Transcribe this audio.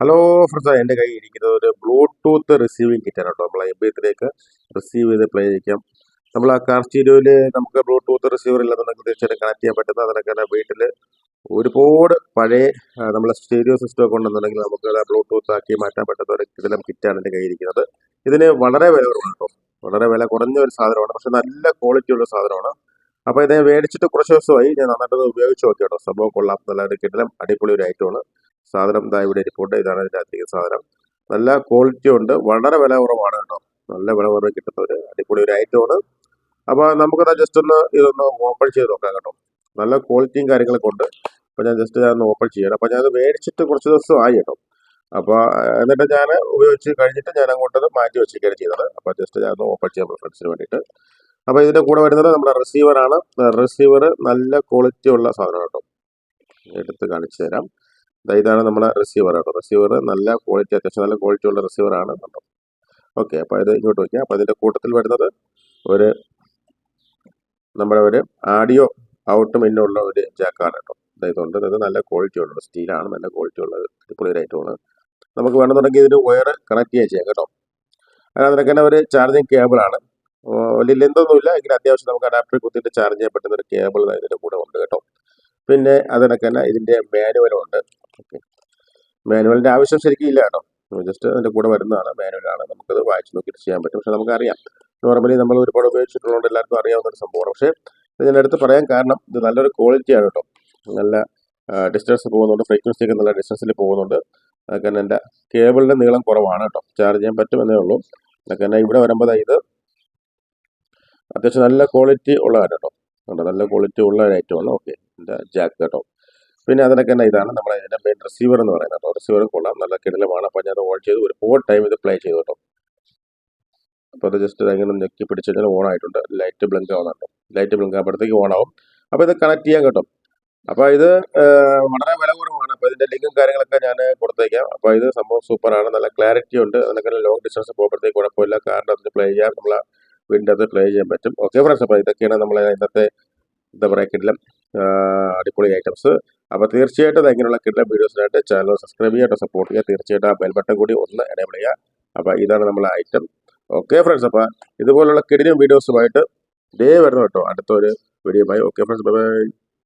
Hello friends എന്റെ കയ്യിൽ ഇരിക്കുന്നത് ഒരു ബ്ലൂടൂത്ത് റിസീവിങ് കിറ്റാണ് കേട്ടോ. നമ്മൾ എം ബി ത്തിലേക്ക് റിസീവ് ചെയ്ത് പ്ലേ ചെയ്യിക്കാം. നമ്മൾ ആ കാർ സ്റ്റീരിയോയിൽ നമുക്ക് ബ്ലൂടൂത്ത് റിസീവർ ഇല്ലാന്നുണ്ടെങ്കിൽ തീർച്ചയായിട്ടും കണക്ട് ചെയ്യാൻ പറ്റുന്ന അതിനൊക്കെ വീട്ടിൽ ഒരുപാട് പഴയ നമ്മളെ സ്റ്റീരിയോ സിസ്റ്റം ഒക്കെ ഉണ്ടെന്നുണ്ടെങ്കിൽ നമുക്ക് ബ്ലൂടൂത്ത് ആക്കി മാറ്റാൻ പറ്റുന്ന ഒരു ഇതിലും കിറ്റാണ് എന്റെ കയ്യിൽ ഇരിക്കുന്നത്. ഇതിന് വളരെ വില കുറവാണ് കേട്ടോ. വളരെ വില കുറഞ്ഞ ഒരു സാധനമാണ്. പക്ഷെ നല്ല ക്വാളിറ്റി ഉള്ള സാധനമാണ്. അപ്പോൾ ഇത് മേടിച്ചിട്ട് കുറച്ച് ദിവസമായി. ഞാൻ നന്നായിട്ട് ഉപയോഗിച്ച് നോക്കി കേട്ടോ സംഭവം കൊള്ളാം. നല്ല കിട്ടലും അടിപൊളി ഒരു ഐറ്റമാണ് സാധനം ഇതാ ഇവിടെ ഇരിപ്പുണ്ട് ഇതാണ് അതിന്റെ അധികം സാധനം. നല്ല ക്വാളിറ്റി ഉണ്ട്. വളരെ വില കുറവാണ് കേട്ടോ. നല്ല വില കുറവ് കിട്ടുന്ന ഒരു അടിപൊളി ഒരു ഐറ്റമാണ് അപ്പോൾ നമുക്കത് ജസ്റ്റ് ഒന്ന് ഇതൊന്ന് ഓപ്പൺ ചെയ്ത് നോക്കാം കേട്ടോ. നല്ല ക്വാളിറ്റിയും കാര്യങ്ങളൊക്കെ ഉണ്ട്. അപ്പോൾ ഞാൻ ജസ്റ്റ് ഞാൻ ഓപ്പൺ ചെയ്യണം. അപ്പോൾ ഞാനത് മേടിച്ചിട്ട് കുറച്ച് ദിവസം ആയി കേട്ടോ. അപ്പോൾ എന്നിട്ട് ഞാൻ ഉപയോഗിച്ച് കഴിഞ്ഞിട്ട് ഞാൻ അങ്ങോട്ടത് മാറ്റി വെച്ചിരിക്കുകയാണ് ചെയ്തത് അപ്പോൾ ജസ്റ്റ് ഞാൻ ഓപ്പൺ ചെയ്യാം ഫ്രണ്ട്സിന് വേണ്ടിയിട്ട്. അപ്പോൾ ഇതിന്റെ കൂടെ വരുന്നത് നമ്മുടെ റിസീവറാണ് റിസീവർ നല്ല ക്വാളിറ്റി ഉള്ള സാധനം കേട്ടോ. എടുത്ത് കാണിച്ചു തരാം. ഇതാണ് നമ്മുടെ റിസീവർ കേട്ടോ റിസീവർ നല്ല ക്വാളിറ്റി അത്യാവശ്യം നല്ല ക്വാളിറ്റി ഉള്ള റിസീവറാണ് കേട്ടോ ഓക്കെ അപ്പോൾ ഇത് ഇങ്ങോട്ട് വയ്ക്കാം അപ്പോൾ ഇതിന്റെ കൂട്ടത്തിൽ വരുന്നത് ഒരു നമ്മുടെ ഒരു ആഡിയോ ഔട്ടും ഇന്നുള്ള ഒരു ജാക്കാണ് കേട്ടോ. ഇതുണ്ട് ഇത് നല്ല ക്വാളിറ്റി ഉള്ളത് സ്റ്റീലാണ് നല്ല ക്വാളിറ്റി ഉള്ളത് ഐറ്റമാണ് നമുക്ക് വേണമെന്നുണ്ടെങ്കിൽ ഇതിന് വയർ കണക്ട് ചെയ്യാൻ ചെയ്യാം കേട്ടോ. അതിനകത്ത് തന്നെ ഒരു ചാർജിങ് കേബിളാണ് വലിയ ലെന്തൊന്നുമില്ല എങ്കിലും അത്യാവശ്യം നമുക്ക് അഡാപ്റ്റർ കുത്തിയിട്ട് ചാർജ് ചെയ്യാൻ പറ്റുന്ന ഒരു കേബിൾ ഇതിന്റെ കൂടെ ഉണ്ട് കേട്ടോ. പിന്നെ അതിനൊക്കെ തന്നെ ഇതിന്റെ മാനുവലും ഉണ്ട്. ഓക്കെ മാനുവലിന്റെ ആവശ്യം ശരിക്കും ഇല്ല കേട്ടോ ജസ്റ്റ് അതിന്റെ കൂടെ വരുന്നതാണ്. മാനുവലാണ്. നമുക്കത് വായിച്ച് നോക്കിയിട്ട് ചെയ്യാൻ പറ്റും. പക്ഷെ നമുക്കറിയാം. നോർമലി നമ്മൾ ഒരുപാട് ഉപയോഗിച്ചിട്ടുള്ളതുകൊണ്ട് എല്ലാവർക്കും അറിയാവുന്ന ഒരു സംഭവമാണ്. പക്ഷേ ഇത് ഞാൻ എടുത്ത് പറയാൻ കാരണം ഇത് നല്ലൊരു ക്വാളിറ്റിയാണ് കേട്ടോ. നല്ല ഡിസ്റ്റൻസ് പോകുന്നുണ്ട്. ഫ്രീക്വൻസി ഒക്കെ നല്ല ഡിസ്റ്റൻസിൽ പോകുന്നുണ്ട്. അതൊക്കെ എന്റെ കേബിളിന്റെ നീളം കുറവാണ് കേട്ടോ. ചാർജ് ചെയ്യാൻ പറ്റുമെന്നേ ഉള്ളൂ. അതൊക്കെ തന്നെ ഇവിടെ വരുമ്പോൾ ഇത് അത്യാവശ്യം നല്ല ക്വാളിറ്റി ഉള്ളതാണ് കേട്ടോ. നല്ല ക്വാളിറ്റി ഉള്ള ഒരു ഐറ്റമാണ് ഓക്കെ എന്റെ ജാക്ക് കേട്ടോ. പിന്നെ അതിനൊക്കെ തന്നെ ഇതാണ് നമ്മുടെ ഇതിന്റെ മെയിൻ റിസീവർ എന്ന് പറയുന്നത്. കേട്ടോ റിസീവർ കൊള്ളാം. നല്ല കിടലമാണ്. അപ്പോൾ ഞാൻ ഓൺ ചെയ്ത് ഒരു ഫോർ ടൈം ഇത് പ്ലേ ചെയ്തു കേട്ടോ. അപ്പോൾ അത് ജസ്റ്റ് ഇങ്ങനെ ഞെക്കി പിടിച്ച് കഴിഞ്ഞാൽ ഓൺ ആയിട്ടുണ്ട്. ലൈറ്റ് ബ്ലിങ്ക് ആവുന്നുണ്ടോ. ലൈറ്റ് ബ്ലിങ്ക് ആകുമ്പോഴത്തേക്ക് ഓൺ ആവും. അപ്പോൾ ഇത് കണക്ട് ചെയ്യാൻ കേട്ടോ. അപ്പോൾ ഇത് വളരെ വില കുറവാണ്. അപ്പോൾ ഇതിന്റെ ലിങ്കും കാര്യങ്ങളൊക്കെ ഞാൻ കൊടുത്തേക്കാം. അപ്പോൾ ഇത് സംഭവം സൂപ്പറാണ് നല്ല ക്ലാരിറ്റി ഉണ്ട്. അതിനൊക്കെ ലോങ് ഡിസ്റ്റൻസ് പോകുമ്പോഴത്തേക്ക് കുഴപ്പമില്ല. കാരണം അതിന് പ്ലേ ചെയ്യാം. നമ്മളെ വീടിന്റെ അത് പ്ലേ ചെയ്യാൻ പറ്റും. ഓക്കെ ഫ്രണ്ട്സ് അപ്പോൾ ഇതൊക്കെയാണ് നമ്മളെ ഇന്നത്തെ എന്താ പറയുക കിടിലം അടിപൊളി ഐറ്റംസ് അപ്പോൾ തീർച്ചയായിട്ടും ഇങ്ങനെയുള്ള കിട്ടുന്ന വീഡിയോസിനായിട്ട് ചാനൽ സബ്സ്ക്രൈബ് ചെയ്യുക സപ്പോർട്ട് ചെയ്യുക. തീർച്ചയായിട്ടും ആ ബെൽ ബട്ടൺ കൂടി ഒന്ന് എനേബിൾ ചെയ്യുക. അപ്പോൾ ഇതാണ് നമ്മളെ ഐറ്റം ഓക്കെ ഫ്രണ്ട്സ് അപ്പോൾ ഇതുപോലുള്ള കിടിലും വീഡിയോസുമായിട്ട് ഡേ വരുന്നു കേട്ടോ. അടുത്തൊരു video bye okay friends bye bye